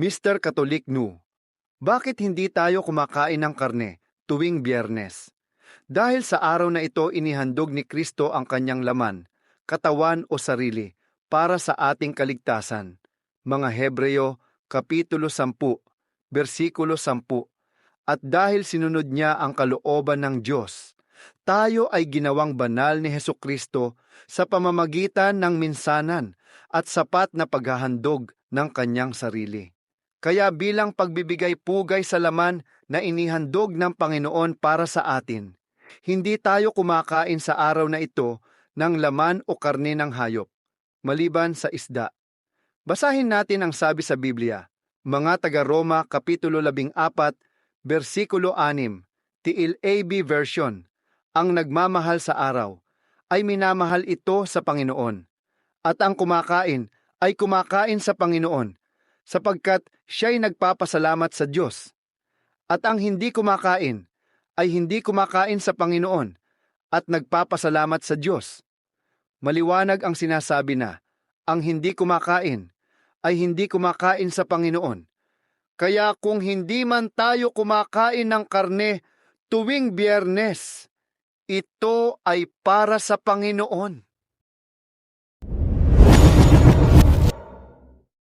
Mr. Katolik Nu, bakit hindi tayo kumakain ng karne tuwing biyernes? Dahil sa araw na ito inihandog ni Kristo ang kanyang laman, katawan o sarili para sa ating kaligtasan. Mga Hebreo, Kapitulo 10, versikulo 10. At dahil sinunod niya ang kalooban ng Diyos, tayo ay ginawang banal ni Heso Kristo sa pamamagitan ng minsanan at sapat na paghahandog ng kanyang sarili. Kaya bilang pagbibigay pugay sa laman na inihandog ng Panginoon para sa atin, hindi tayo kumakain sa araw na ito ng laman o karne ng hayop, maliban sa isda. Basahin natin ang sabi sa Biblia, mga taga-Roma Kapitulo 14, versikulo 6, Tiil version, ang nagmamahal sa araw, ay minamahal ito sa Panginoon. At ang kumakain ay kumakain sa Panginoon, sapagkat siya'y nagpapasalamat sa Diyos. At ang hindi kumakain ay hindi kumakain sa Panginoon at nagpapasalamat sa Diyos. Maliwanag ang sinasabi na, ang hindi kumakain ay hindi kumakain sa Panginoon. Kaya kung hindi man tayo kumakain ng karne tuwing biyernes, ito ay para sa Panginoon.